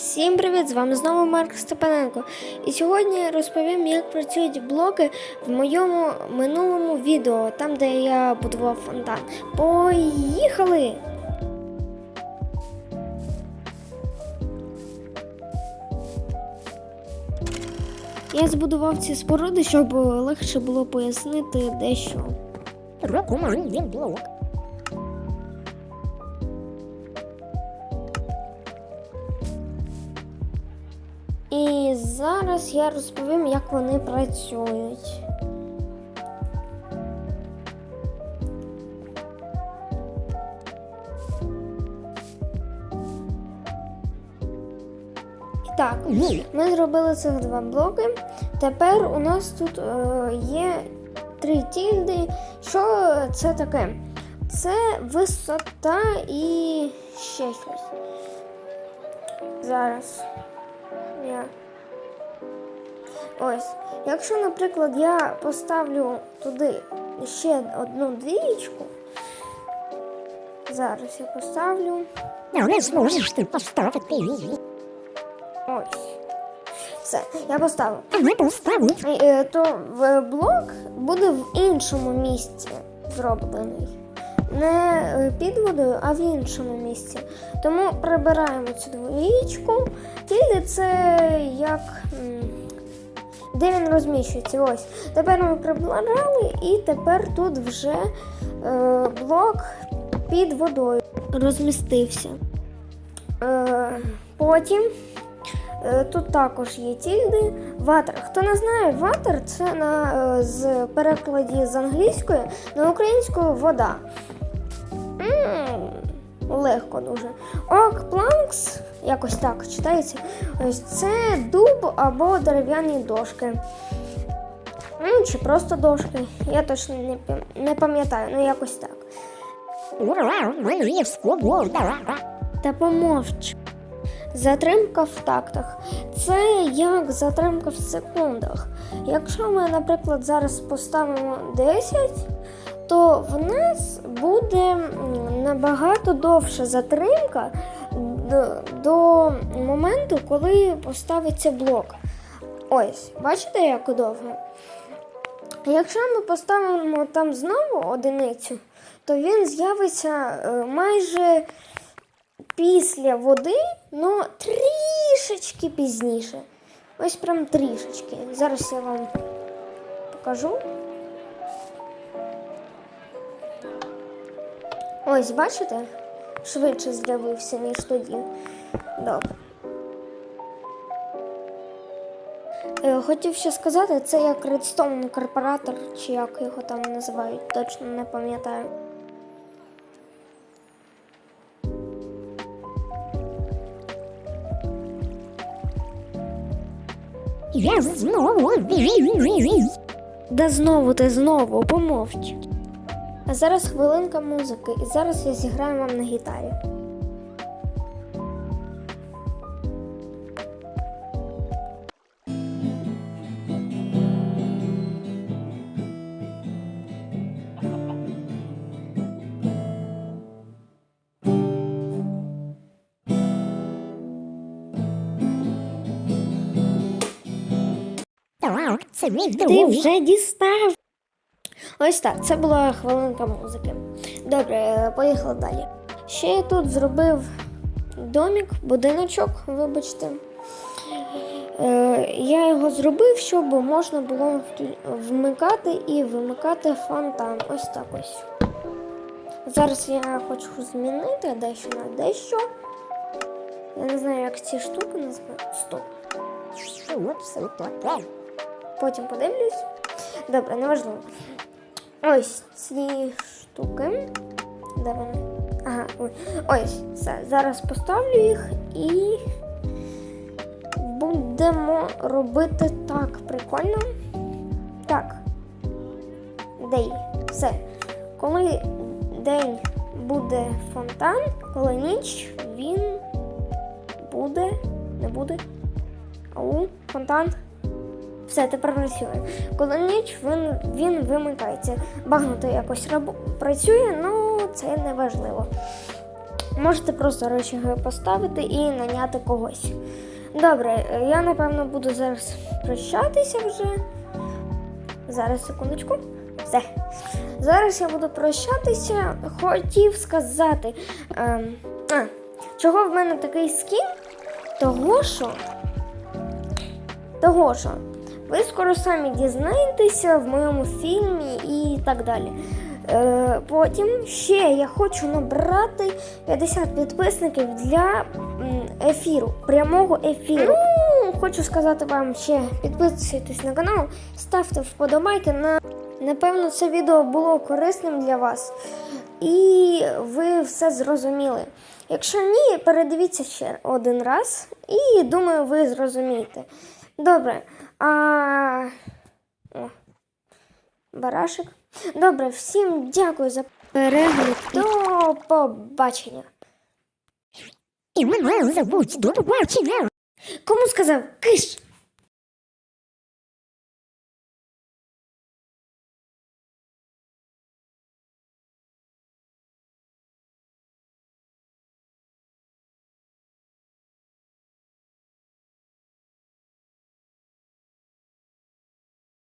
Всім привіт! З вами знову Марк Степаненко. І сьогодні розповім, як працюють блоки в моєму минулому відео, там де я будував фонтан. Поїхали! Я збудував ці споруди, щоб легше було пояснити дещо. Рокуман він блок. І зараз я розповім, як вони працюють. І так, ми зробили цих два блоки. Тепер у нас тут е, є три тільди. Що це таке? Це висота і ще щось. Зараз. Я. Ось. Якщо, наприклад, я поставлю туди ще одну двієчку, зараз я поставлю Ну, не зможеш ти поставити її. ось. Все, я поставив. А ми поставили. Е, То блок буде в іншому місці зроблений. Не е, під водою, а в іншому місці. Тому прибираємо цю двоєчку. Тільки це як. Де він розміщується? Ось. Тепер ми прибрали, і тепер тут вже е, блок під водою розмістився. Е, потім Е, Тут також є тільди. Ватер. Хто не знає, ватер це на, е, з перекладі з англійської на українську вода. Легко дуже. Ок планкс, якось так читається. Ось це дуб або дерев'яні дошки. Ну, чи просто дошки. Я точно не, пам'ятаю, ну якось так. Та помовч. Затримка в тактах. Це як затримка в секундах. Якщо ми, наприклад, зараз поставимо 10, то в нас буде набагато довша затримка до, моменту, коли поставиться блок. Ось, бачите, як довго? Якщо ми поставимо там знову одиницю, то він з'явиться е, майже після води, ну трішечки пізніше. Ось прям трішечки. Зараз я вам покажу. Ось, бачите? Швидше з'явився, ніж тоді. Добре. Е, Хотів ще сказати, це як Redstone корпоратор, чи як його там називають, точно не пам'ятаю. Я знову. Да знову ти знову помовч. А зараз хвилинка музики, і зараз я зіграю вам на гітарі. Ти вже дістав. Ось так, це була хвилинка музики. Добре, е, поїхали далі. Ще я тут зробив домик, будиночок, вибачте. Е, Я його зробив, щоб можна було вмикати і вимикати фонтан. Ось так ось. Зараз я хочу змінити дещо на дещо. Я не знаю, як ці штуки називають. Стоп. Таке? Потім подивлюсь. Добре, неважливо. Ось ці штуки. Де вони? Ага, ось. Все. Зараз поставлю їх і будемо робити так. Прикольно. Так. День. Все. Коли день буде фонтан, коли ніч він буде. Не буде. Ау, фонтан. Все, тепер працює. Коли ніч він, він вимикається. Багато якось працює, ну це не важливо. Можете просто речі поставити і наняти когось. Добре, е, я напевно буду зараз прощатися вже. Зараз секундочку. Все. Зараз я буду прощатися. Хотів сказати, ем, а, чого в мене такий скін? Того що. Того що. Ви скоро самі дізнаєтеся в моєму фільмі і так далі. Е, потім ще я хочу набрати 50 підписників для ефіру, прямого ефіру. Ну, хочу сказати вам ще підписуйтесь на канал, ставте вподобайки. На... Напевно, це відео було корисним для вас. І ви все зрозуміли. Якщо ні, передивіться ще один раз, і думаю, ви зрозумієте. Добре. А... О, барашик. Добре, всім дякую за перегляд. До побачення. І мене зовуть до побачення. Кому сказав? Киш!